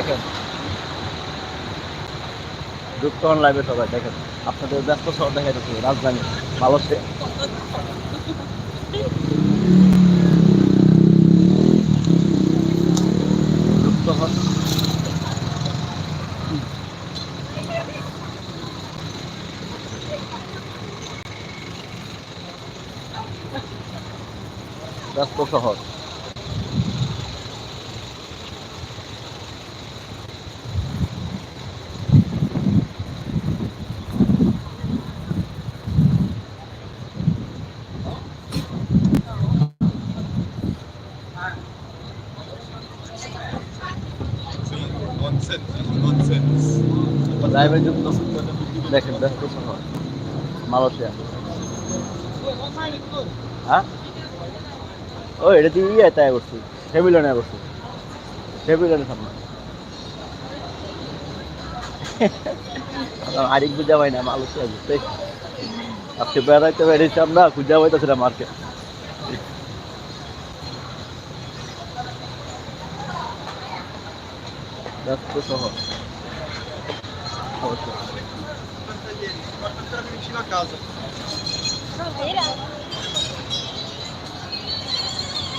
দেখেন। যুক্ত হন লাইভে সবাই, দেখেন। আপনাদের ব্যস্ত শহর দেখা যাচ্ছে রাজধানী, মালয়েশিয়া। যুক্ত হন। ব্যস্ত শহর। লাইভে যুক্ত দেখেন। ব্যস্ত শহর মালয়েশিয়া হ্যাঁ ও এটা দিয়ে ইয়ে তাই করছি হেভিলনে করছি হেভিলনের সামনে আরেক বুঝা পাই না মালয়েশিয়া ঘুরতে আজকে বেড়াইতে বেড়েছি আমরা খুঁজা পাইতেছি না মার্কেট ব্যস্ত শহর.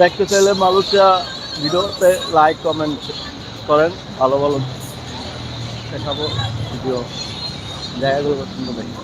দেখতে চাইলে মালয়েশিয়া ভিডিওতে লাইক কমেন্ট করেন। ভালো ভালো দেখাবো ভিডিও জায়গাগুলো পছন্দ দেখি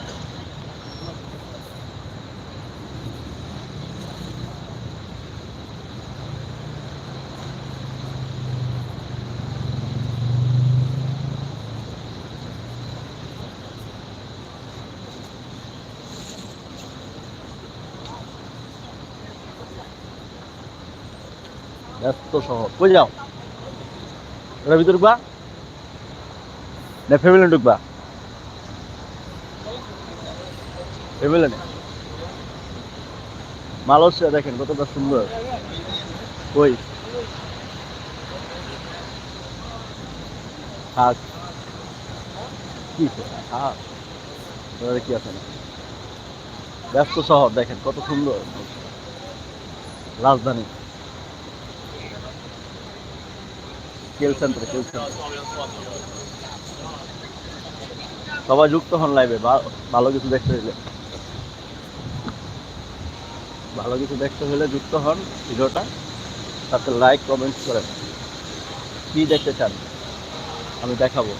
ব্যস্ত শহর। কই যাও? ওরা ভিতরে ঢুকবা? না ফ্যামিলি ঢুকবা? ফ্যামিলি মালয়েশিয়া দেখেন কতটা সুন্দর। কই? হাঁস কি ওদের কি আছে? না ব্যস্ত শহর দেখেন কত সুন্দর। রাজধানী। সবাই যুক্ত হন লাইভে ভালো কিছু দেখতে হলে ভালো কিছু দেখতে হলে যুক্ত হন ভিডিওটা, তাতে লাইক কমেন্ট করেন। কি দেখতে চান? আমি দেখাবো।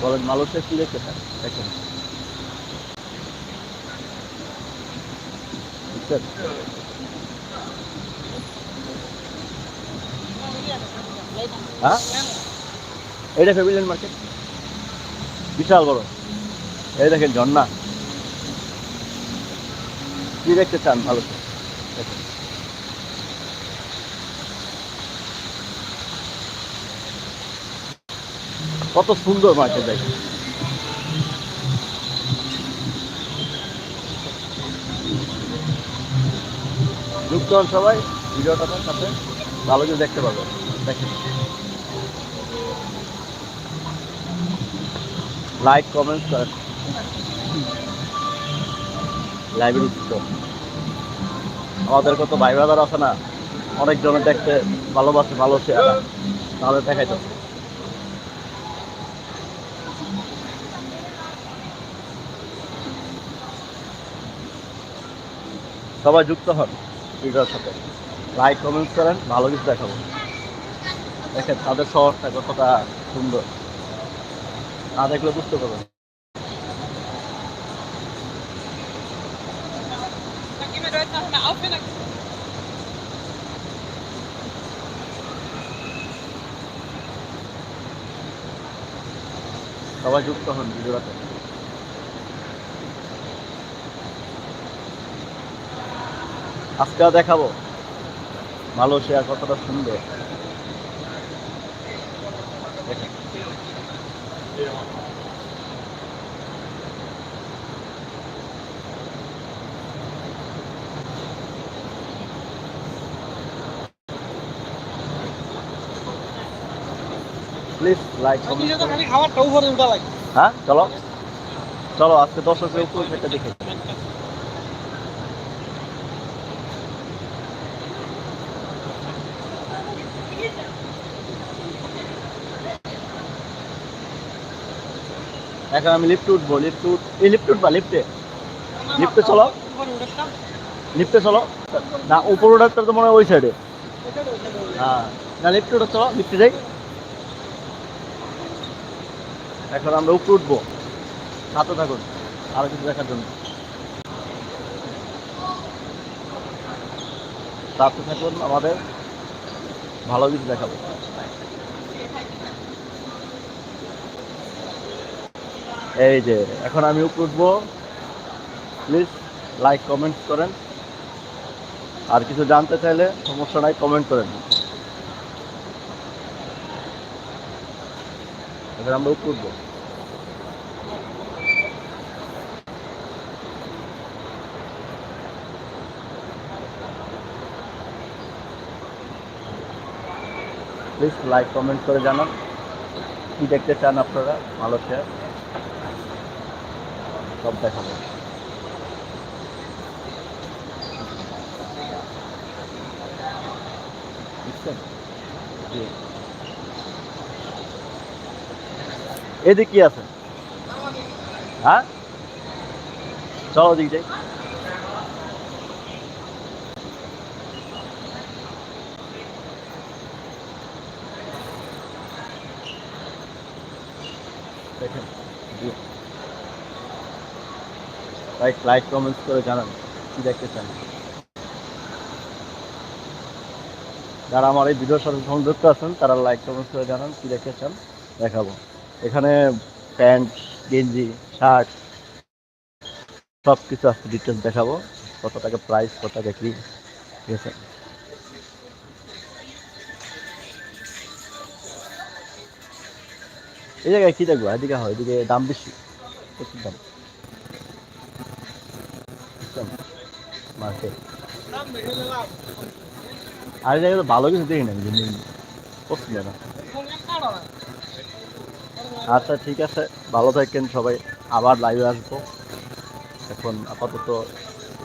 বলেন মানুষের কি দেখতে চান? দেখেন। বুঝছেন? এটা ফেবিলিয়ন মার্কেট বিশাল বড়। এই দেখেন ঝর্ণা। কি দেখতে চান ভালো কত সুন্দর মার্কেট দেখেন। যুক্ত হন সবাই ভিডিওটার সাথে। ভালো কিছু দেখতে পাবেন দেখেন। লাইক কমেন্ট করেন লাইব্রেরি যুক্ত আমাদের কত ভাই আছে না অনেকজনের দেখতে ভালোবাসে, ভালো চেহারা। তাহলে দেখাই তো। সবাই যুক্ত হন, ভিডিওর সাথে। লাইক কমেন্ট করেন ভালো কিছু দেখাবো। দেখেন তাদের শহরটা কতটা সুন্দর না দেখলে বুঝতে পারবেন। সবাই যুক্ত হন গুজরাটে। আজকেও দেখাবো। মালয়েশিয়া কতটা সুন্দর। প্লিজ লাইক উঠা লাগে। হ্যাঁ চলো। চলো আজকে দর্শকের উপর একটা দেখে। এখন আমি লিফটে উঠবো লিফটে উঠ এই লিফটে উঠবা লিফ্টে লিফটে চলো। লিফ্টে চলো। না উপর ওঠার তো মনে হয় ওই সাইডে হ্যাঁ। না লিফটে ওঠা চলো লিফটে যাই। এখন আমরা উপরে উঠবো। সাথে থাকুন, আরও কিছু দেখার জন্য। সাথে থাকুন, আমাদের ভালো কিছু দেখাবো। এই যে, এখন আমি উপরে উঠবো। প্লিজ লাইক কমেন্ট করেন। আর কিছু জানতে চাইলে সমস্যা নাই কমেন্ট করেন। এবার আমরা উপরে প্লিজ লাইক কমেন্ট করে জানান। কি দেখতে চান আপনারা? ভালো শেয়ার। সব দেখাবো। বুঝছেন? জি। এদিক কি আছে? হ্যাঁ? চলো দিক যাই। লাইক লাইক কমেন্টস করে জানান, কি দেখতে চান? যারা আমার এই ভিডিওর সাথে সংযুক্ত আছেন, তারা লাইক কমেন্টস করে জানান, কি দেখতে চান? দেখাবো। এখানে প্যান্ট, গেঞ্জি, শার্ট সব কিছু আছে ডিটেলস দেখাবো। কত টাকা প্রাইস কত টাকা কি, ঠিক আছে? এই জায়গায় কি দেখব? এদিকে হয় এদিকে দাম বেশি। প্রচুর দাম। মার্কেট আর জায়গায় তো ভালো কিছু দেখি না কাটো না। আচ্ছা ঠিক আছে। ভালো থাকেন সবাই। আবার লাইভে আসব। এখন আপাতত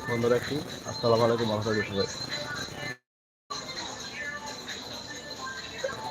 বন্ধ রাখি। আসসালামু আলাইকুম আলহামদুলিল্লাহ সবাই।